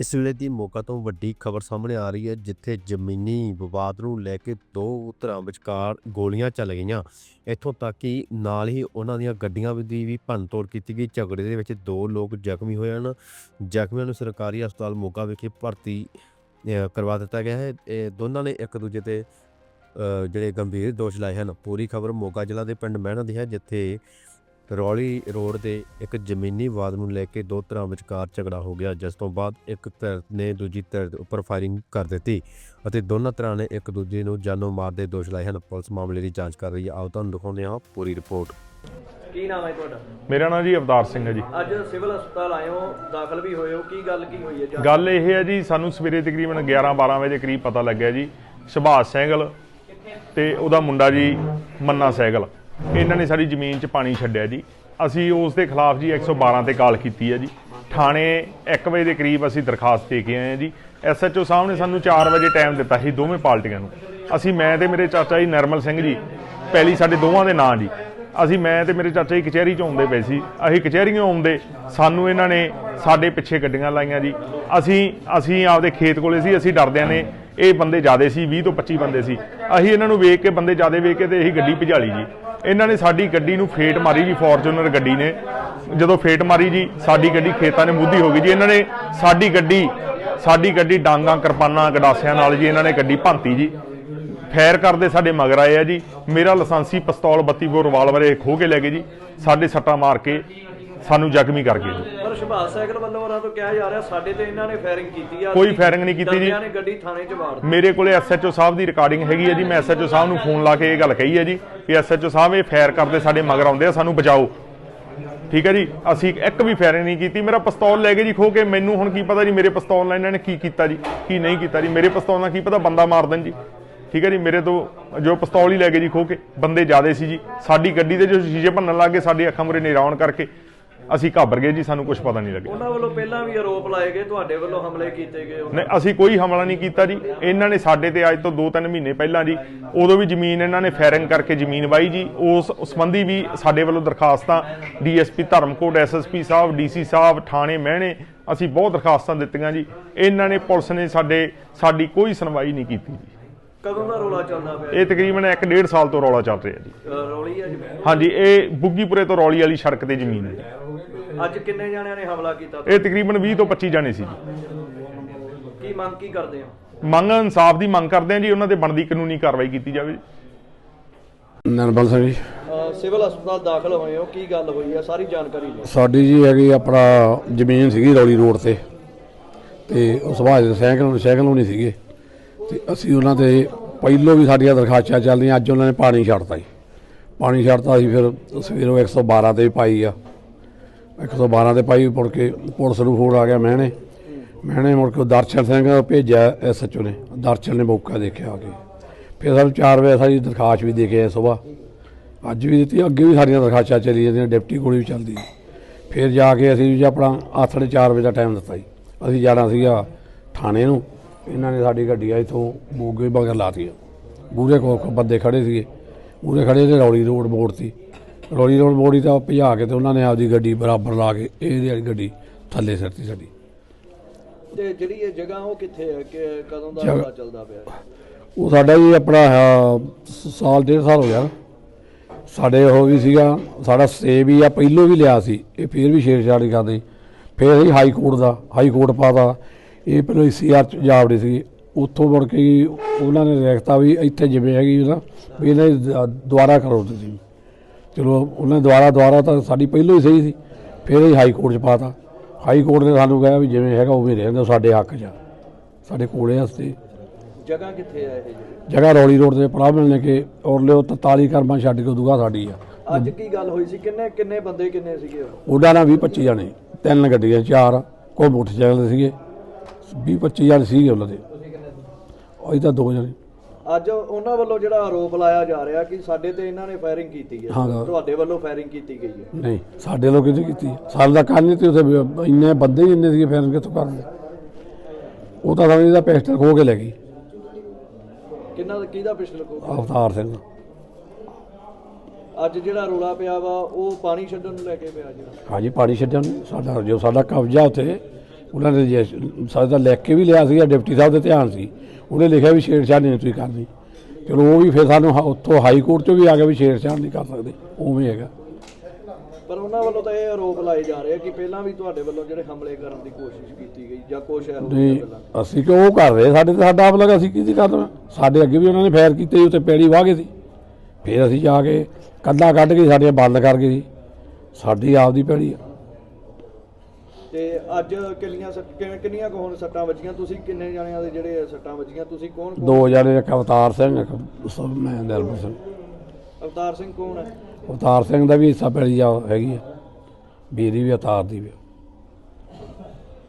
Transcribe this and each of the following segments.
ਇਸ ਵੇਲੇ ਦੀ ਮੌਕਾ ਤੋਂ ਵੱਡੀ ਖਬਰ ਸਾਹਮਣੇ ਆ ਰਹੀ ਹੈ, ਜਿੱਥੇ ਜ਼ਮੀਨੀ ਵਿਵਾਦ ਨੂੰ ਲੈ ਕੇ ਦੋ ਧਿਰਾਂ ਵਿਚਕਾਰ ਗੋਲੀਆਂ ਚੱਲ ਗਈਆਂ। ਇੱਥੋਂ ਤੱਕ ਕਿ ਨਾਲ ਹੀ ਉਹਨਾਂ ਦੀਆਂ ਗੱਡੀਆਂ ਦੀ ਵੀ ਭੰਨਤੋੜ ਕੀਤੀ ਗਈ। ਝਗੜੇ ਦੇ ਵਿੱਚ ਦੋ ਲੋਕ ਜ਼ਖਮੀ ਹੋਏ ਹਨ। ਜ਼ਖਮੀਆਂ ਨੂੰ ਸਰਕਾਰੀ ਹਸਪਤਾਲ ਮੋਗਾ ਵਿਖੇ ਭਰਤੀ ਕਰਵਾ ਦਿੱਤਾ ਗਿਆ ਹੈ। ਇਹ ਦੋਨਾਂ ਨੇ ਇੱਕ ਦੂਜੇ ਤੇ ਜਿਹੜੇ ਗੰਭੀਰ ਦੋਸ਼ ਲਾਏ ਹਨ। ਪੂਰੀ ਖਬਰ ਮੋਗਾ ਜ਼ਿਲ੍ਹਾ ਦੇ ਪਿੰਡ ਮਹਿਣਾ ਦੀ ਹੈ, ਜਿੱਥੇ ਰੌਲੀ ਰੋਡ ਦੇ ਇੱਕ ਜ਼ਮੀਨੀ ਵਿਵਾਦ ਨੂੰ ਲੈ ਕੇ ਦੋ ਧਿਰਾਂ ਵਿਚਕਾਰ ਝਗੜਾ ਹੋ ਗਿਆ ਜਿਸ ਤੋਂ ਬਾਅਦ ਇੱਕ ਧਿਰ ਨੇ ਦੂਜੀ ਧਿਰ ਦੇ ਉੱਪਰ ਫਾਇਰਿੰਗ ਕਰ ਦਿੱਤੀ ਅਤੇ ਦੋਨਾਂ ਧਿਰਾਂ ਨੇ ਇੱਕ ਦੂਜੇ ਨੂੰ ਜਾਨੋਂ ਮਾਰ ਦੇ ਦੋਸ਼ ਲਾਏ ਹਨ। ਪੁਲਿਸ ਮਾਮਲੇ ਦੀ ਜਾਂਚ ਕਰ ਰਹੀ ਹੈ। ਆਓ ਤੁਹਾਨੂੰ ਦਿਖਾਉਂਦੇ ਹਾਂ ਪੂਰੀ ਰਿਪੋਰਟ। ਕੀ ਨਾਮ ਹੈ ਤੁਹਾਡਾ? ਮੇਰਾ ਨਾਮ ਜੀ ਅਵਤਾਰ ਸਿੰਘ ਹੈ ਜੀ। ਅੱਜ ਸਿਵਲ ਹਸਪਤਾਲ ਆਏ ਹੋ ਦਾਖਲ ਵੀ ਹੋਏ ਹੋ ਕੀ ਗੱਲ ਕੀ ਹੋਈ ਹੈ ਜਾਂ ਗੱਲ ਇਹ ਹੈ ਜੀ ਸਾਨੂੰ ਸਵੇਰੇ ਤਕਰੀਬਨ 11 12 ਵਜੇ ਕਰੀਬ ਪਤਾ ਲੱਗਿਆ ਜੀ ਸੁਭਾਸ਼ ਸਹਿਗਲ ਤੇ ਉਹਦਾ ਮੁੰਡਾ ਜੀ ਮੰਨਾ ਸਹਿਗਲ ਇਹਨਾਂ ਨੇ ਸਾਡੀ ਜ਼ਮੀਨ 'ਚ ਪਾਣੀ ਛੱਡਿਆ ਜੀ। ਅਸੀਂ ਉਸ ਦੇ ਖਿਲਾਫ ਜੀ 112 ਤੇ ਕਾਲ ਕੀਤੀ ਹੈ ਜੀ। ਥਾਣੇ 1 ਵਜੇ ਦੇ ਕਰੀਬ ਅਸੀਂ ਦਰਖਾਸਤ ਦੇ ਕੇ ਆਏ ਹਾਂ ਜੀ। ਐਸਐਚਓ ਸਾਹਿਬ ਨੇ ਸਾਨੂੰ 4 ਵਜੇ ਟਾਈਮ ਦਿੱਤਾ ਸੀ ਦੋਵੇਂ ਪਾਰਟੀਆਂ ਨੂੰ। ਅਸੀਂ ਮੈਂ ਤੇ ਮੇਰੇ ਚਾਚਾ ਜੀ ਨਰਮਲ ਸਿੰਘ ਜੀ, ਪਹਿਲੀ ਸਾਡੇ ਦੋਵਾਂ ਦੇ ਨਾਂ ਜੀ। ਅਸੀਂ ਮੈਂ ਤੇ ਮੇਰੇ ਚਾਚਾ ਜੀ ਕਚਹਿਰੀ 'ਚ ਆਉਂਦੇ ਪਏ ਸੀ। ਅਸੀਂ ਕਚਹਿਰੀਆਂ ਆਉਂਦੇ, ਸਾਨੂੰ ਇਹਨਾਂ ਨੇ ਸਾਡੇ ਪਿੱਛੇ ਗੱਡੀਆਂ ਲਾਈਆਂ ਜੀ। ਅਸੀਂ ਅਸੀਂ ਆਪਦੇ ਖੇਤ ਕੋਲੇ ਸੀ, ਅਸੀਂ ਡਰਦਿਆਂ ਨੇ ਇਹ ਬੰਦੇ ਜ਼ਿਆਦੇ ਸੀ 20 ਤੋਂ 25 ਬੰਦੇ ਸੀ। ਅਸੀਂ ਇਹਨਾਂ ਨੂੰ ਵੇਖ ਕੇ ਬੰਦੇ ਜ਼ਿਆਦੇ ਵੇਖ ਕੇ ਤੇ ਇਹੀ ਗੱਡੀ ਭਜਾਲੀ ਜੀ। ਇਹਨਾਂ ਨੇ ਸਾਡੀ ਗੱਡੀ ਨੂੰ ਫੇਟ ਮਾਰੀ ਜੀ, ਫੋਰਚੂਨਰ ਗੱਡੀ ਨੇ। ਜਦੋਂ ਫੇਟ ਮਾਰੀ ਜੀ, ਸਾਡੀ ਗੱਡੀ ਖੇਤਾਂ ਨੇ ਮੁੱਧੀ ਹੋ ਗਈ ਜੀ। ਇਹਨਾਂ ਨੇ ਸਾਡੀ ਗੱਡੀ ਸਾਡੀ ਗੱਡੀ ਡਾਂਗਾਂ, ਕਿਰਪਾਨਾਂ, ਗਡਾਸਿਆਂ ਨਾਲ ਜੀ ਇਹਨਾਂ ਨੇ ਗੱਡੀ ਭੰਤੀ ਜੀ। ਫੈਰ ਕਰਦੇ ਸਾਡੇ ਮਗਰ ਆਏ ਆ ਜੀ। ਮੇਰਾ ਲਾਇਸੈਂਸੀ ਪਿਸਤੌਲ 32 ਬੋਰ ਰਿਵਾਲਵਰ ਇਹ ਖੋ ਕੇ ਲੈ ਗਏ ਜੀ। ਸਾਡੇ ਸੱਟਾਂ ਮਾਰ ਕੇ ਸਾਨੂੰ ਜ਼ਖਮੀ ਕਰ ਗਏ। ਪਰ ਸੁਭਾਸ਼ ਸਾਈਕਲ ਵੱਲੋਂ ਉਹਨਾਂ ਤੋਂ ਕਿਹਾ ਜਾ ਰਿਹਾ ਸਾਡੇ ਤੇ ਇਹਨਾਂ ਨੇ ਫਾਇਰਿੰਗ ਕੀਤੀ ਆ। ਕੋਈ firing ਨਹੀਂ ਕੀਤੀ ਜੀ। ਡਰਦਿਆਂ ਨੇ ਗੱਡੀ ਥਾਣੇ 'ਚ ਵਾੜ ਦਿੱਤੀ। ਮੇਰੇ ਕੋਲੇ ਐਸਐਚਓ ਸਾਹਿਬ ਦੀ ਰਿਕਾਰਡਿੰਗ ਹੈਗੀ ਹੈ ਜੀ। ਮੈਂ ਐਸਐਚਓ ਸਾਹਿਬ ਨੂੰ ਫੋਨ ਲਾ ਕੇ ਇਹ ਗੱਲ ਕਹੀ ਹੈ ਜੀ ਕਿ ਐਸਐਚਓ ਸਾਹਿਬ ਇਹ ਫਾਇਰ ਕਰਦੇ ਸਾਡੇ ਮਗਰ ਆਉਂਦੇ ਆ ਸਾਨੂੰ ਬਚਾਓ। ਠੀਕ ਹੈ ਜੀ? ਅਸੀਂ ਇੱਕ ਵੀ ਫਾਇਰਿੰਗ ਨਹੀਂ ਕੀਤੀ। ਮੇਰਾ ਪਿਸਤੌਲ ਲੈ ਕੇ ਜੀ ਖੋ ਕੇ ਮੈਨੂੰ ਹੁਣ ਕੀ ਪਤਾ ਜੀ ਮੇਰੇ ਪਿਸਤੌਲ ਨਾਲ ਇਹਨਾਂ ਨੇ ਕੀ ਕੀਤਾ ਜੀ ਕੀ ਨਹੀਂ ਕੀਤਾ ਜੀ। ਮੇਰੇ ਪਿਸਤੌਲ ਨਾਲ ਕੀ ਪਤਾ ਬੰਦਾ ਮਾਰ ਦੇਣ ਜੀ। ਠੀਕ ਹੈ ਜੀ? ਮੇਰੇ ਤੋਂ ਜੋ ਪਿਸਤੌਲ ਹੀ ਲੈ ਕੇ ਜੀ ਖੋ ਕੇ। ਬੰਦੇ ਜ਼ਿਆਦੇ ਸੀ ਜੀ। ਸਾਡੀ ਗੱਡੀ ਦੇ ਜੋ ਸ਼ੀਸ਼ੇ ਭੰਨਣ ਲੱਗੇ ਸਾਡੇ ਅੱਖਾਂ ਮੁਰੇ ਨਿਰਾਉਣ ਕਰਕੇ। ਅਸੀਂ ਘਾਬਰ ਗਏ ਜੀ ਸਾਨੂੰ ਕੁਝ ਪਤਾ ਨਹੀਂ ਲੱਗਿਆ। ਉਹਨਾਂ ਵੱਲੋਂ ਪਹਿਲਾਂ ਵੀ ਆਰੋਪ ਲਾਏ ਗਏ ਤੁਹਾਡੇ ਵੱਲੋਂ ਹਮਲੇ ਕੀਤੇ ਗਏ ਨਹੀਂ ਅਸੀਂ ਕੋਈ ਹਮਲਾ ਨਹੀਂ ਕੀਤਾ ਜੀ। ਇਹਨਾਂ ਨੇ ਸਾਡੇ ਤੇ ਅੱਜ ਤੋਂ 2-3 ਮਹੀਨੇ ਪਹਿਲਾਂ ਜੀ ਉਦੋਂ ਵੀ ਜ਼ਮੀਨ ਇਹਨਾਂ ਨੇ ਫਾਇਰਿੰਗ ਕਰਕੇ ਜ਼ਮੀਨ ਵਾਈ ਜੀ। ਉਸ ਸੰਬੰਧੀ ਵੀ ਸਾਡੇ ਵੱਲੋਂ ਦਰਖਾਸਤਾਂ DSP Dharamkot SSP sahib DC sahib ਥਾਣੇ ਮਹਿਣੇ ਅਸੀਂ ਬਹੁਤ ਦਰਖਾਸਤਾਂ ਦਿੱਤੀਆਂ ਜੀ। ਇਹਨਾਂ ਨੇ ਪੁਲਿਸ ਨੇ ਸਾਡੇ ਸਾਡੀ ਕੋਈ ਸੁਣਵਾਈ ਨਹੀਂ ਕੀਤੀ ਜੀ। ਕਦੋਂ ਦਾ ਰੋਲਾ ਚੱਲਦਾ ਪਿਆ? ਇਹ ਤਕਰੀਬਨ 1.5 ਸਾਲ ਤੋਂ ਰੌਲਾ ਚੱਲ ਰਿਹਾ ਜੀ। ਰੌਲੀ ਹੈ ਜੀ? ਹਾਂਜੀ ਇਹ ਬੁੱਗੀਪੁਰੇ ਤੋਂ ਰੌਲੀ ਵਾਲੀ ਸੜਕ ਤੇ ਜ਼ਮੀਨ ਹੈ। ਅੱਜ ਕਿੰਨੇ ਜਣਿਆਂ ਨੇ ਹਮਲਾ ਕੀਤਾ? ਇਹ ਤਕਰੀਬਨ 20 ਤੋਂ 25 ਜਾਣੇ ਸੀ। ਜੀ ਕੀ ਮੰਗ ਕੀ ਕਰਦੇ ਹੋ? ਮੰਗ ਇਨਸਾਫ ਦੀ ਮੰਗ ਕਰਦੇ ਹਾਂ ਜੀ ਉਹਨਾਂ ਤੇ ਬਣਦੀ ਕਾਨੂੰਨੀ ਕਾਰਵਾਈ ਕੀਤੀ ਜਾਵੇ। ਜੀ ਨਰਮਲ ਸਿੰਘ ਜੀ। ਸਿਵਲ ਹਸਪਤਾਲ ਦਾਖਲ ਹੋਏ ਹੋ ਕੀ ਗੱਲ ਹੋਈ ਹੈ ਸਾਰੀ ਜਾਣਕਾਰੀ ਲਓ ਸਾਡੀ ਜੀ ਹੈਗੀ ਆਪਣਾ ਜ਼ਮੀਨ ਸੀਗੀ ਰੌਲੀ ਰੋਡ ਤੇ। ਤੇ ਉਸ ਬਾਅਦ ਸਾਈਕਲ ਸਾਈਕਲ ਹੋਣੀ ਸੀਗੇ। ਤੇ ਅਸੀਂ ਉਹਨਾਂ ਤੇ ਪਹਿਲੋਂ ਵੀ ਸਾਡੀਆਂ ਦਰਖਾਸਤਾਂ ਚੱਲਦੀਆਂ ਅੱਜ ਉਹਨਾਂ ਨੇ ਪਾਣੀ ਛੱਡਤਾ ਜੀ। ਪਾਣੀ ਛੱਡਤਾ ਸੀ ਫਿਰ ਸਵੇਰੋਂ 112 ਤੇ ਵੀ ਪਾਈ ਆ। 112 ਤੇ ਪਾਈ ਮੁੜ ਕੇ ਪੁਲਿਸ ਨੂੰ ਫੋਨ ਆ ਗਿਆ ਮੈਨੇ ਮੈਨੇ ਮੁੜ ਕੇ ਦਰਸ਼ਨ ਸਿੰਘ ਭੇਜਿਆ ਐਸਐਚਓ ਨੇ। ਦਰਸ਼ਨ ਨੇ ਮੌਕਾ ਦੇਖਿਆ ਆ ਕੇ। ਫਿਰ ਸਾਨੂੰ 4 ਵਜੇ ਸਾਡੀ ਦਰਖਾਸਤ ਵੀ ਦੇ ਕੇ ਆਏ ਸਵੇਰ। ਅੱਜ ਵੀ ਦਿੱਤੀ, ਅੱਗੇ ਵੀ ਸਾਡੀਆਂ ਦਰਖਾਸਤਾਂ ਚੱਲੀ ਜਾਂਦੀਆਂ, ਡਿਪਟੀ ਕੋਲ ਵੀ ਚੱਲਦੀ। ਫਿਰ ਜਾ ਕੇ ਅਸੀਂ ਜੀ ਆਪਣਾ ਆਥੜੇ 4 ਵਜੇ ਦਾ ਟਾਈਮ ਦਿੱਤਾ ਜੀ। ਅਸੀਂ ਜਾਣਾ ਸੀਗਾ ਥਾਣੇ ਨੂੰ। ਇਹਨਾਂ ਨੇ ਸਾਡੀ ਗੱਡੀ ਆ ਇਥੋਂ ਮੋਗੇ ਬਗਰ ਲਾਤੀਆਂ। ਮੂਹਰੇ ਕੋਲ ਬੰਦੇ ਖੜੇ ਸੀਗੇ। ਮੂਹਰੇ ਖੜੇ ਤੇ ਰੌਲੀ ਰੋਡ ਮੋੜ ਤੀ ਰੌਲੀ ਰੋਡ ਮੋੜੀ ਤਾਂ ਭਜਾ ਕੇ ਤੇ ਉਹਨਾਂ ਨੇ ਆਪਦੀ ਗੱਡੀ ਬਰਾਬਰ ਲਾ ਕੇ ਇਹਦੀ ਵਾਲੀ ਗੱਡੀ ਥੱਲੇ ਸਿੱਟਤੀ ਸਾਡੀ। ਤੇ ਜਿਹੜੀ ਇਹ ਜਗ੍ਹਾ ਉਹ ਕਿੱਥੇ ਹੈ? ਕਿ ਕਦੋਂ ਦਾ ਰੌਲਾ ਚੱਲਦਾ ਪਿਆ? ਉਹ ਸਾਡਾ ਜੀ ਆਪਣਾ ਸ- ਸਾਲ ਡੇਢ ਸਾਲ ਹੋ ਗਿਆ। ਸਾਡੇ ਉਹ ਵੀ ਸੀਗਾ ਸਾਡਾ ਸਟੇ ਵੀ ਆ ਪਹਿਲੋਂ ਵੀ ਲਿਆ ਸੀ ਇਹ ਫਿਰ ਵੀ ਛੇੜਛਾੜ ਕਰਦੇ ਫਿਰ ਅਸੀਂ ਹਾਈ ਕੋਰਟ ਦਾ ਹਾਈ ਕੋਰਟ ਪਾਤਾ। ਇਹ ਪਹਿਲਾਂ ਸੀਆਰ ਚ ਜਾਵੜੇ ਸੀ ਉੱਥੋਂ ਮੁੜ ਕੇ ਉਹਨਾਂ ਨੇ ਰੇਖਤਾ ਵੀ ਇੱਥੇ ਜਿਵੇਂ ਹੈਗੀ ਨਾ ਵੀ ਇਹਨਾਂ ਦੀ ਦ- ਦੁਬਾਰਾ ਕਰੋ ਤੁਸੀਂ ਚਲੋ ਉਹਨਾਂ ਨੇ ਦੁਬਾਰਾ ਦੁਬਾਰਾ ਤਾਂ ਸਾਡੀ ਪਹਿਲੋਂ ਹੀ ਸਹੀ ਸੀ। ਫਿਰ ਅਸੀਂ ਹਾਈ ਕੋਰਟ ਚ ਪਾਤਾ। ਹਾਈ ਕੋਰਟ ਨੇ ਸਾਨੂੰ ਕਿਹਾ ਵੀ ਜਿਵੇਂ ਹੈਗਾ ਉਵੇਂ ਰਹਿਣ ਦਿਓ ਸਾਡੇ ਹੱਕ 'ਚ। ਆ। ਸਾਡੇ ਕੋਲੇ ਹਸਤੇ ਜਗ੍ਹਾ ਕਿੱਥੇ ਹੈ ਇਹ ਜਗ੍ਹਾ ਰੌਲੀ ਰੋਡ ਤੇ ਪੜਾ ਮਿਲਨੇ ਕੇ ਔਰ ਲਿਓ 43 ਕਰਮਾਂ ਛੱਡ ਕੇ ਦੁਗਾ ਸਾਡੀ ਆ। ਅੱਜ ਕੀ ਗੱਲ ਹੋਈ ਸੀ? ਕਿੰਨੇ ਕਿੰਨੇ ਬੰਦੇ ਕਿੰਨੇ ਸੀਗੇ ਉਹ? ਉਹਦਾ ਨਾਲ 20 25 ਜਾਣੇ। ਤਿੰਨ ਗੱਡੀਆਂ ਚਾਰ। ਕੋਈ ਮੋਟਰਸਾਈਕਲ ਸੀਗੇ। 20 25 ਜਾਣੇ ਸੀਗੇ ਉਹਨਾਂ ਦੇ। ਉਹ ਤਾਂ ਦੋ ਜਣੇ। ਅੱਜ ਉਹਨਾਂ ਵੱਲੋਂ ਜਿਹੜਾ ਆਰੋਪ ਲਾਇਆ ਜਾ ਰਿਹਾ ਕਿ ਸਾਡੇ ਤੇ ਇਹਨਾਂ ਨੇ ਫਾਇਰਿੰਗ ਕੀਤੀ ਹੈ। ਹਾਂ। ਤੁਹਾਡੇ ਵੱਲੋਂ ਫਾਇਰਿੰਗ ਕੀਤੀ ਗਈ ਹੈ। ਨਹੀਂ ਸਾਡੇ ਲੋਕ ਕਿਤੇ ਕੀਤੀ? ਸਾਲ ਦਾ ਕੰਨ ਨਹੀਂ ਤੇ ਉੱਥੇ ਇੰਨੇ ਬੰਦੇ ਹੀ ਇੰਨੇ ਸੀਗੇ ਫਿਰ ਕਿੱਥੋਂ ਕਰਦੇ ਉਹ ਤਾਂ ਸਮਝਦਾ ਪਿਸਟਲ ਖੋ ਕੇ ਲੈ ਗਈ। ਕਿੰਨਾ ਕਿਹਦਾ ਪਿਛਲੇ ਕੋ? ਅਵਤਾਰ ਸਿੰਘ। ਅੱਜ ਜਿਹੜਾ ਰੋਲਾ ਪਿਆ ਵਾ ਉਹ ਪਾਣੀ ਛੱਡਣ ਨੂੰ ਲੈ ਕੇ ਪਿਆ ਜਿਹੜਾ। ਹਾਂਜੀ ਪਾਣੀ ਛੱਡਣ ਸਾਡਾ ਜੋ ਸਾਡਾ ਕਬਜ਼ਾ ਉੱਥੇ ਉਹਨਾਂ ਨੇ ਸਾਡੇ ਲਿਖ ਕੇ ਵੀ ਲਿਆ ਸੀਗਾ ਡਿਪਟੀ ਸਾਹਿਬ ਦੇ ਧਿਆਨ ਸੀ ਉਹਨੇ ਲਿਖਿਆ ਵੀ ਛੇੜਛਾੜ ਨਹੀਂ ਤੁਸੀਂ ਕਰਨੀ। ਚਲੋ ਉਹ ਵੀ ਫਿਰ ਸਾਨੂੰ ਹ- ਉੱਥੋਂ ਹਾਈ ਕੋਰਟ ਚੋਂ ਵੀ ਆ ਗਿਆ ਵੀ ਛੇੜਛਾੜ ਨਹੀਂ ਕਰ ਸਕਦੇ ਉਵੇਂ ਹੈਗਾ। ਪਰ ਉਹਨਾਂ ਵੱਲੋਂ ਤਾਂ ਇਹ ਆਰੋਪ ਲਾਏ ਜਾ ਰਹੇ ਆ ਕਿ ਪਹਿਲਾਂ ਵੀ ਤੁਹਾਡੇ ਵੱਲੋਂ ਜਿਹੜੇ ਹਮਲੇ ਕਰਨ ਦੀ ਕੋਸ਼ਿਸ਼ ਕੀਤੀ ਗਈ ਜਾਂ ਕੁਛ ਇਹੋ ਜਿਹਾ ਨਹੀਂ ਪਹਿਲਾਂ ਅਸੀਂ ਕਿਉਂ ਉਹ ਕਰ ਰਹੇ? ਸਾਡੇ ਤੇ ਸਾਡਾ ਆਪ ਲਗਾ ਅਸੀਂ ਕੀ ਕਰਨਾ ਸਾਡੇ ਅੱਗੇ ਵੀ ਉਹਨਾਂ ਨੇ ਫਾਇਰ ਕੀਤੇ ਸੀ, ਉੱਤੇ ਪੈੜੀ ਵਾਹ ਗਏ ਸੀ। ਫਿਰ ਅਸੀਂ ਜਾ ਕੇ ਕੰਧਾਂ ਕੱਢ ਕੇ ਸਾਡੀਆਂ ਬੰਦ ਕਰ ਗਏ ਸੀ। ਸਾਡੀ ਆਪ ਦੀ ਪੈੜੀ ਆ। ਤੇ ਅੱਜ ਕਿੰਨੀਆਂ ਸੱਟ- ਕਿਵੇਂ ਕਿੰਨੀਆਂ ਕੁ ਹੁਣ ਸੱਟਾਂ ਵੱਜੀਆਂ? ਤੁਸੀਂ ਕਿੰਨੇ ਜਣਿਆਂ ਦੇ ਜਿਹੜੇ ਸੱਟਾਂ ਵੱਜੀਆਂ? ਤੁਸੀਂ ਕੌਣ ਕੌਣ? ਦੋ ਜਣੇ ਇੱਕ ਅਵਤਾਰ ਸਿੰਘ ਇੱਕ ਸ- ਮੈਂ ਸਿੰਘ। ਅਵਤਾਰ ਸਿੰਘ ਕੌਣ ਹੈ? ਅਵਤਾਰ ਸਿੰਘ ਦਾ ਵੀ ਹਿੱਸਾ ਪੈੜੀ ਆ ਹੈਗੀ ਆ। ਬੀਰੀ ਵੀ ਅਵਤਾਰ ਦੀ ਵੀ।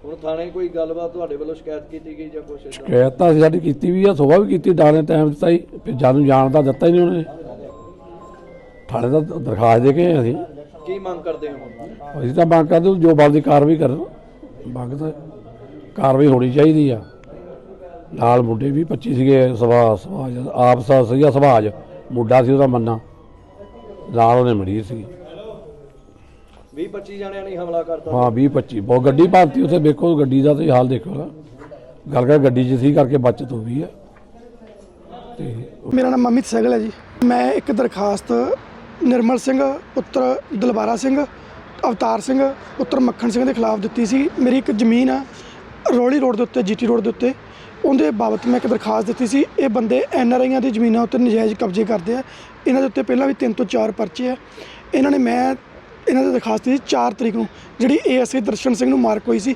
ਹੁਣ ਥਾਣੇ ਕੋਈ ਗੱਲਬਾਤ ਤੁਹਾਡੇ ਵੱਲੋਂ ਸ਼ਿਕਾਇਤ ਕੀਤੀ ਗਈ ਜਾਂ ਕੁਛ ਏਦਾਂ? ਸ਼ਿਕਾਇਤ ਤਾਂ ਅਸੀਂ ਸਾਡੀ ਕੀਤੀ ਵੀ ਆ ਸੁਬਾਹ ਵੀ ਕੀਤੀ ਡਾਣੇ ਟਾਈਮ ਦਿੱਤਾ ਹੀ ਫਿਰ ਜਾਨੂੰ ਜਾਣ ਦਾ ਦਿੱਤਾ ਹੀ ਨਹੀਂ ਉਹਨੇ। ਥਾਣੇ ਦਾ ਦਰਖਾਸਤ ਦੇ ਕੇ ਆਏ ਅਸੀਂ। ਕੀ ਮੰਗ ਕਰਦੇ ਹੋ? ਹੁਣ? ਅਸੀਂ ਤਾਂ ਮੰਗ ਕਰਦੇ ਹਾਂ ਜੋ ਬਣਦੀ ਕਾਰਵਾਈ ਕਰਨ। ਮੰਗ ਤਾਂ ਕਾਰਵਾਈ ਹੋਣੀ ਚਾਹੀਦੀ ਆ। ਨਾਲ ਮੁੰਡੇ ਵੀ 25 ਸੀਗੇ ਸਭਾ ਸਮਾਜ ਆਪ ਸਾ ਸੀਗਾ ਸਮਾਜ ਮੁੰਡਾ ਸੀ ਉਹਦਾ ਮੰਨਾ। ਨਾਲ ਉਹਨੇ ਮਰੀਜ਼ ਸੀ। 20 25 ਜਣਿਆਂ ਨੇ ਹਮਲਾ ਕਰਤਾ। ਹਾਂ 20 25 ਬਹੁਤ ਗੱਡੀ ਭਾਰਤੀ ਉੱਥੇ ਵੇਖੋ ਗੱਡੀ ਦਾ ਤੇ ਹਾਲ ਦੇਖੋ ਨਾ। ਗੱਲ ਕਰ ਗੱਡੀ 'ਚ ਸੀ ਕਰਕੇ ਬਚਤ ਹੋ ਗਈ ਆ। ਤੇ ਮੇਰਾ ਨਾਮ ਅਮਿਤ ਸਹਿਗਲ ਹੈ ਜੀ। ਮੈਂ ਇੱਕ ਦਰਖਾਸਤ ਨਿਰਮਲ ਸਿੰਘ, ਪੁੱਤਰ ਦਲਬਾਰਾ ਸਿੰਘ, ਅਵਤਾਰ ਸਿੰਘ, ਪੁੱਤਰ ਮੱਖਣ ਸਿੰਘ ਦੇ ਖਿਲਾਫ ਦਿੱਤੀ ਸੀ। ਮੇਰੀ ਇੱਕ ਜ਼ਮੀਨ ਆ ਰੋਲੀ ਰੋਡ ਦੇ ਉੱਤੇ, ਜੀਟੀ ਰੋਡ ਦੇ ਉੱਤੇ। ਉਹਦੇ ਬਾਬਤ ਮੈਂ ਇੱਕ ਦਰਖਾਸਤ ਦਿੱਤੀ ਸੀ, ਇਹ ਬੰਦੇ ਐਨ ਆਰ ਆਈਆਂ ਦੀ ਜ਼ਮੀਨਾਂ ਉੱਤੇ ਨਜਾਇਜ਼ ਕਬਜ਼ੇ ਕਰਦੇ ਆ। ਇਹਨਾਂ ਦੇ ਉੱਤੇ ਪਹਿਲਾਂ ਵੀ ਤਿੰਨ ਤੋਂ ਚਾਰ ਪਰਚੇ ਆ। ਇਹਨਾਂ ਨੇ ਮੈਂ, ਇਹਨਾਂ ਦੀ ਦਰਖਾਸਤ ਸੀ 4 ਤਰੀਕ ਨੂੰ, ਜਿਹੜੀ ਏਐਸਏ ਦਰਸ਼ਨ ਸਿੰਘ ਨੂੰ ਮਾਰਕ ਹੋਈ ਸੀ।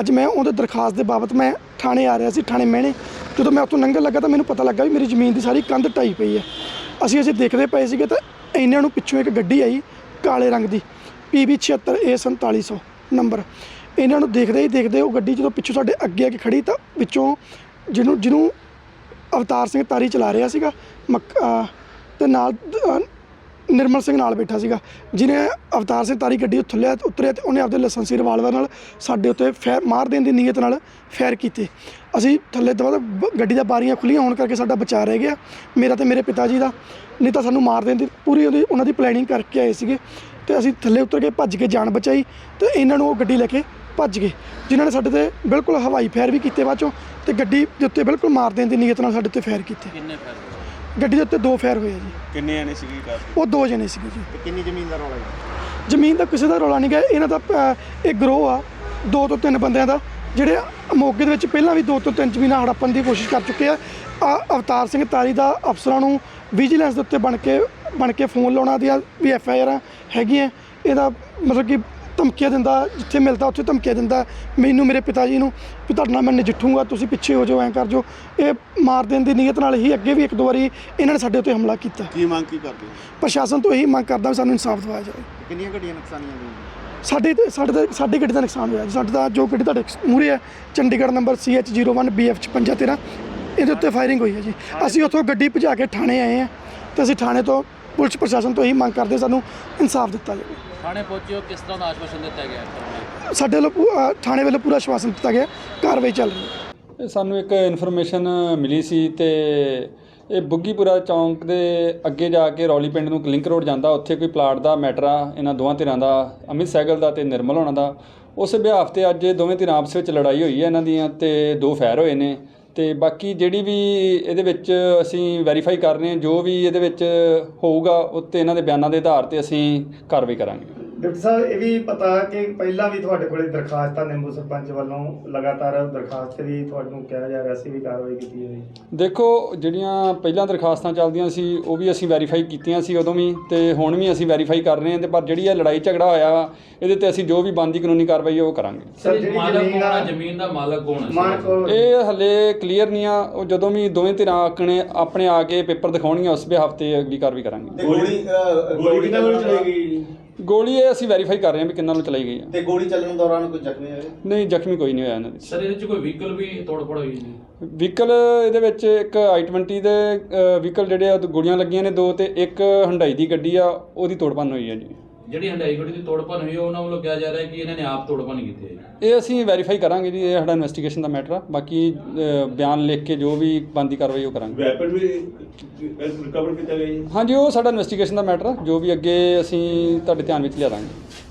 ਅੱਜ ਮੈਂ ਉਹਦੇ ਦਰਖਾਸਤ ਦੇ ਬਾਬਤ ਮੈਂ ਥਾਣੇ ਆ ਰਿਹਾ ਸੀ, ਥਾਣੇ ਮਹਿਣੇ। ਜਦੋਂ ਮੈਂ ਉੱਥੋਂ ਲੰਘਣ ਲੱਗਾ ਤਾਂ ਮੈਨੂੰ ਪਤਾ ਲੱਗਾ ਵੀ ਮੇਰੀ ਜ਼ਮੀਨ ਦੀ ਸਾਰੀ ਕੰਧ ਢਾਈ ਪਈ ਹੈ ਅਸੀਂ ਅਜੇ ਦੇਖਦੇ ਪਏ ਸੀਗੇ ਤਾਂ ਇਹਨਾਂ ਨੂੰ ਪਿੱਛੋਂ ਇੱਕ ਗੱਡੀ ਆਈ ਕਾਲੇ ਰੰਗ ਦੀ PB 76 A 4700 ਨੰਬਰ। ਇਹਨਾਂ ਨੂੰ ਦੇਖਦੇ ਹੀ ਦੇਖਦੇ ਉਹ ਗੱਡੀ ਜਦੋਂ ਪਿੱਛੋਂ ਸਾਡੇ ਅੱਗੇ ਆ ਕੇ ਖੜੀ ਤਾਂ ਵਿੱਚੋਂ ਜਿਹਨੂੰ ਜਿਹਨੂੰ ਅਵਤਾਰ ਸਿੰਘ ਤਾਰੀ ਚਲਾ ਰਿਹਾ ਸੀਗਾ, ਮੱਕ- ਅਹ, ਤੇ ਨਾਲ ਨਿਰਮਲ ਸਿੰਘ ਨਾਲ ਬੈਠਾ ਸੀਗਾ, ਜਿਹਨੇ ਅਵਤਾਰ ਸਿੰਘ ਤਾਰੀ ਗੱਡੀ ਉੱਥੇ ਲਿਆ, ਉਤਰਿਆ ਤੇ ਉਹਨੇ ਆਪਦੇ ਲਾਇਸੈਂਸੀ ਰਿਵਾਲਵਰ ਨਾਲ ਸਾਡੇ ਉੱਤੇ ਫੈਰ ਮਾਰ ਦੇਣ ਦੀ ਨੀਅਤ ਨਾਲ ਫਾਇਰ ਕੀਤੇ। ਅਸੀਂ ਥੱਲੇ ਤੋਂ ਗੱਡੀ ਦਾ ਬਾਰੀਆਂ ਖੁੱਲੀਆਂ ਹੋਣ ਕਰਕੇ ਸਾਡਾ ਬਚਾਅ ਰਹਿ ਗਿਆ। ਮੇਰਾ ਤੇ ਮੇਰੇ ਪਿਤਾ ਜੀ ਦਾ। ਨਹੀਂ ਤਾਂ ਸਾਨੂੰ ਮਾਰ ਦੇਣ ਦੀ ਪੂਰੀ ਉਹਦੀ ਉਹਨਾਂ ਦੀ ਪਲੈਨਿੰਗ ਕਰਕੇ ਆਏ ਸੀਗੇ। ਤੇ ਅਸੀਂ ਥੱਲੇ ਉਤਰ ਕੇ ਭੱਜ ਕੇ ਜਾਨ ਬਚਾਈ ਤੇ ਇਹਨਾਂ ਨੂੰ ਉਹ ਗੱਡੀ ਲੈ ਕੇ ਭੱਜ ਗਏ ਜਿਨ੍ਹਾਂ ਨੇ ਸਾਡੇ ਤੇ ਬਿਲਕੁਲ ਹਵਾਈ ਫਾਇਰ ਵੀ ਕੀਤੇ ਬਾਅਦ ਚੋਂ ਤੇ ਗੱਡੀ ਦੇ ਉੱਤੇ ਬਿਲਕੁਲ ਮਾਰ ਦੇਣ ਦੀ ਨੀਅਤ ਨਾਲ ਸਾਡੇ ਉੱਤੇ ਫਾਇਰ ਕੀਤੇ। ਕਿੰਨੇ ਫਾਇਰ ਗੱਡੀ ਦੇ ਉੱਤੇ ਦੋ ਫਾਇਰ ਹੋਏ ਆ ਜੀ। ਕਿੰਨੇ ਆਣੇ ਸੀਗੀ ਕਾਰ ਉਹ ਦੋ ਜਣੇ ਸੀਗੇ ਜੀ। ਤੇ ਕਿੰਨੀ ਜ਼ਮੀਨ ਦਾ ਰੌਲਾ ਹੈ ਜ਼ਮੀਨ ਦਾ ਕਿਸੇ ਦਾ ਰੌਲਾ ਨਹੀਂ ਗਿਆ ਇਹਨਾਂ ਦਾ ਇੱਕ ਗਰੋਹ ਆ ਦੋ ਤੋਂ ਤਿੰਨ ਬੰਦਿਆਂ ਦਾ ਜਿਹੜੇ ਮੌਕੇ ਦੇ ਵਿੱਚ ਪਹਿਲਾਂ ਵੀ ਦੋ ਤੋਂ ਤਿੰਨ ਜ਼ਮੀਨਾਂ ਹੜੱਪਣ ਦੀ ਕੋਸ਼ਿਸ਼ ਕਰ ਚੁੱਕੇ ਆ। ਆ ਅਵਤਾਰ ਸਿੰਘ ਤਾਰੀ ਦਾ ਅਫਸਰਾਂ ਨੂੰ ਵਿਜੀਲੈਂਸ ਦੇ ਉੱਤੇ ਬਣ ਕੇ ਬਣ ਕੇ ਫੋਨ ਲਾਉਣਾ ਦੀਆਂ ਵੀ ਐਫ ਆਈ ਆਰ ਹੈਗੀਆਂ। ਇਹਦਾ ਮਤਲਬ ਕਿ ਧਮਕੀਆਂ ਦਿੰਦਾ ਜਿੱਥੇ ਮਿਲਦਾ ਉੱਥੇ ਧਮਕੀਆਂ ਦਿੰਦਾ। ਮੈਨੂੰ ਮੇਰੇ ਪਿਤਾ ਜੀ ਨੂੰ ਵੀ ਤੁਹਾਡੇ ਨਾਲ ਮੈਂ ਨਜਿੱਠੂਗਾ ਤੁਸੀਂ ਪਿੱਛੇ ਹੋ ਜਾਓ ਐਂ ਕਰ ਜਾਓ। ਇਹ ਮਾਰ ਦੇਣ ਦੀ ਨੀਅਤ ਨਾਲ ਹੀ ਅੱਗੇ ਵੀ ਇੱਕ ਦੋ ਵਾਰੀ ਇਹਨਾਂ ਨੇ ਸਾਡੇ ਉੱਤੇ ਹਮਲਾ ਕੀਤਾ। ਕੀ ਮੰਗ ਕੀ ਕਰਦੇ ਹੋ? ਪ੍ਰਸ਼ਾਸਨ ਤੋਂ ਇਹੀ ਮੰਗ ਕਰਦਾ ਵੀ ਸਾਨੂੰ ਇਨਸਾਫ ਦਿਵਾਇਆ ਜਾਵੇ। ਕਿੰਨੀਆਂ ਗੱਡੀਆਂ ਨੁਕਸਾਨੀਆਂ ਗਈਆਂ ਸਾਡੇ ਤੇ ਸਾਡੇ ਤੇ ਸਾਡੀ ਗੱਡੀ ਦਾ ਨੁਕਸਾਨ ਹੋਇਆ ਜੀ? ਸਾਡਾ ਤਾਂ ਜੋ ਗੱਡੀ ਤੁਹਾਡੇ ਮੂਰੇ ਹੈ ਚੰਡੀਗੜ੍ਹ ਨੰਬਰ CH01 BF 5513 ਇਹਦੇ ਉੱਤੇ ਫਾਇਰਿੰਗ ਹੋਈ ਹੈ ਜੀ। ਅਸੀਂ ਉੱਥੋਂ ਗੱਡੀ ਭਜਾ ਕੇ ਥਾਣੇ ਆਏ ਹਾਂ ਤੇ ਅਸੀਂ ਥਾਣੇ ਤੋਂ ਪੁਲਿਸ ਪ੍ਰਸ਼ਾਸਨ ਤੋਂ ਇਹੀ ਮੰਗ ਕਰਦੇ ਸਾਨੂੰ ਇਨਸਾਫ ਦਿੱਤਾ ਜਾਵੇ। ਥਾਣੇ ਪਹੁੰਚੇ ਹੋ ਕਿਸ ਤਰ੍ਹਾਂ ਦਾ ਆਸ਼ਵਾਸਨ ਦਿੱਤਾ ਗਿਆ ਹੈ ਸਾਡੇ ਵੱਲੋਂ ਪੂ- ਥਾਣੇ ਵੱਲੋਂ ਪੂਰਾ ਆਸ਼ਵਾਸਨ ਦਿੱਤਾ ਗਿਆ ਕਾਰਵਾਈ ਚੱਲ ਰਹੀ ਹੈ। ਇਹ ਸਾਨੂੰ ਇੱਕ ਇਨਫੋਰਮੇਸ਼ਨ ਮਿਲੀ ਸੀ ਤੇ ਇਹ ਬੁੱਗੀਪੁਰਾ ਚੌਂਕ ਦੇ ਅੱਗੇ ਜਾ ਕੇ ਰੌਲੀ ਪਿੰਡ ਨੂੰ ਲਿੰਕ ਰੋਡ ਜਾਂਦਾ। ਉੱਥੇ ਕੋਈ ਪਲਾਟ ਦਾ ਮੈਟਰ ਆ, ਇਹਨਾਂ ਦੋਵਾਂ ਧਿਰਾਂ ਦਾ, ਅਮਿਤ ਸਹਿਗਲ ਦਾ ਤੇ ਨਿਰਮਲ ਹੋਣਾ ਦਾ। ਉਸ ਬਿਹਾਫ ਤੇ ਅੱਜ ਦੋਵੇਂ ਧਿਰਾਂ ਆਪਸ ਵਿੱਚ ਲੜਾਈ ਹੋਈ ਹੈ ਇਹਨਾਂ ਦੀਆਂ ਤੇ ਦੋ ਫੈਰ ਹੋਏ ਨੇ। ਤੇ ਬਾਕੀ ਜਿਹੜੀ ਵੀ ਇਹਦੇ ਵਿੱਚ ਅਸੀਂ ਵੈਰੀਫਾਈ ਕਰ ਰਹੇ ਹਾਂ, ਜੋ ਵੀ ਇਹਦੇ ਵਿੱਚ ਹੋਊਗਾ ਉੱਤੇ ਇਹਨਾਂ ਦੇ ਬਿਆਨਾਂ ਦੇ ਆਧਾਰ ਤੇ ਅਸੀਂ ਕਾਰਵਾਈ ਕਰਾਂਗੇ। ਡਾਕਟਰ ਸਾਹਿਬ ਇਹ ਵੀ ਪਤਾ ਕਿ ਪਹਿਲਾਂ ਵੀ ਤੁਹਾਡੇ ਕੋਲੇ ਦਰਖਾਸਤਾਂ ਨਿੰਬੂ ਸਰਪੰਚ ਵੱਲੋਂ ਲਗਾਤਾਰ ਦਰਖਾਸਤ ਵੀ ਤੁਹਾਨੂੰ ਕਿਹਾ ਜਾ ਰਿਹਾ ਸੀ ਵੀ ਕਾਰਵਾਈ ਕੀਤੀ ਜਾਵੇ। ਦੇਖੋ ਜਿਹੜੀਆਂ ਪਹਿਲਾਂ ਦਰਖਾਸਤਾਂ ਚੱਲਦੀਆਂ ਸੀ ਉਹ ਵੀ ਅਸੀਂ ਵੈਰੀਫਾਈ ਕੀਤੀਆਂ ਸੀ ਉਦੋਂ ਵੀ ਤੇ ਹੁਣ ਵੀ ਅਸੀਂ ਵੈਰੀਫਾਈ ਕਰ ਰਹੇ ਹਾਂ ਤੇ ਪਰ ਜਿਹੜੀ ਇਹ ਲੜਾਈ ਝਗੜਾ ਹੋਇਆ ਵਾ ਇਹਦੇ ਤੇ ਅਸੀਂ ਜੋ ਵੀ ਬਣਦੀ ਕਾਨੂੰਨੀ ਕਾਰਵਾਈ ਉਹ ਕਰਾਂਗੇ। ਸਰ ਜਿਹੜੀ ਮਾਲਕ ਜ਼ਮੀਨ ਕੌਣ ਆ ਹੈ ਜ਼ਮੀਨ ਦਾ ਮਾਲਕ ਕੌਣ ਹੈ ਮਾਨ ਕੋ ਇਹ ਹੱਲੇ ਕਲੀਅਰ ਨਹੀਂ ਆ ਉਹ ਜਦੋਂ ਵੀ ਦੋਵੇਂ ਧਿਰਾਂ ਆਕਣੇ ਆਪਣੇ ਆ ਕੇ ਪੇਪਰ ਦਿਖਾਉਣਗੀਆਂ ਉਸ ਬਿਹਾਫ ਤੇ ਅਗਲੀ ਕਾਰਵਾਈ ਕਰਾਂਗੇ। ਗੋਲੀ ਗੋਲੀ ਕਿੰਨਾ ਵੱਲੋਂ ਚਲਾਈ ਗਈ ਗੋਲੀ ਇਹ ਅਸੀਂ ਵੈਰੀਫਾਈ ਕਰ ਰਹੇ ਹਾਂ ਵੀ ਕਿੰਨਾਂ ਨੂੰ ਚਲਾਈ ਗਈ ਆ। ਤੇ ਗੋਲੀ ਚੱਲਣ ਦੌਰਾਨ ਕੋਈ ਜ਼ਖਮੀ ਹੋਏ? ਨਹੀਂ ਜ਼ਖਮੀ ਕੋਈ ਨਹੀਂ ਹੋਇਆ ਇਹਨਾਂ ਦੀ। ਸਰ ਇਹਦੇ ਚ ਕੋਈ ਵਹੀਕਲ ਵੀ ਤੋੜਫੋੜ ਹੋਈ ਜੀ? ਵਹੀਕਲ ਇਹਦੇ ਵਿੱਚ ਇੱਕ i20 ਦੇ ਵਹੀਕਲ ਜਿਹੜੇ ਆ ਉਹ ਗੋਲੀਆਂ ਲੱਗੀਆਂ ਨੇ ਦੋ ਤੇ ਇੱਕ ਹੰਡਾਈ ਦੀ ਗੱਡੀ ਆ ਉਹਦੀ ਤੋੜਪੰਨ ਹੋਈ ਹੈ ਜੀ। ਜਿਹੜੀ ਹੰਡਾਈ ਗੱਡੀ ਦੀ ਤੋੜਪਨ ਹੋਈ ਹੈ, ਉਹਨਾਂ ਵੱਲੋਂ ਕਿਹਾ ਜਾ ਰਿਹਾ ਹੈ ਕਿ ਇਹਨਾਂ ਨੇ ਆਪ ਤੋੜਪਨ ਕੀਤੀ ਹੈ। ਇਹ ਅਸੀਂ ਵੈਰੀਫਾਈ ਕਰਾਂਗੇ ਜੀ ਇਹ ਸਾਡਾ ਇਨਵੈਸਟੀਗੇਸ਼ਨ ਦਾ ਮੈਟਰ ਆ। ਬਾਕੀ ਅ, ਬਿਆਨ ਲਿਖ ਕੇ ਜੋ ਵੀ ਬਣਦੀ ਕਾਰਵਾਈ ਉਹ ਕਰਾਂਗੇ। ਵੈਪਨ ਵੀ ਰਿਕਵਰ ਕੀਤਾ ਗਿਆ ਜੀ? ਹਾਂਜੀ ਉਹ ਸਾਡਾ ਇਨਵੈਸਟੀਗੇਸ਼ਨ ਦਾ ਮੈਟਰ ਆ। ਜੋ ਵੀ ਅੱਗੇ ਅਸੀਂ ਤੁਹਾਡੇ ਧਿਆਨ ਵਿੱਚ ਲਿਆ ਦਾਂਗੇ।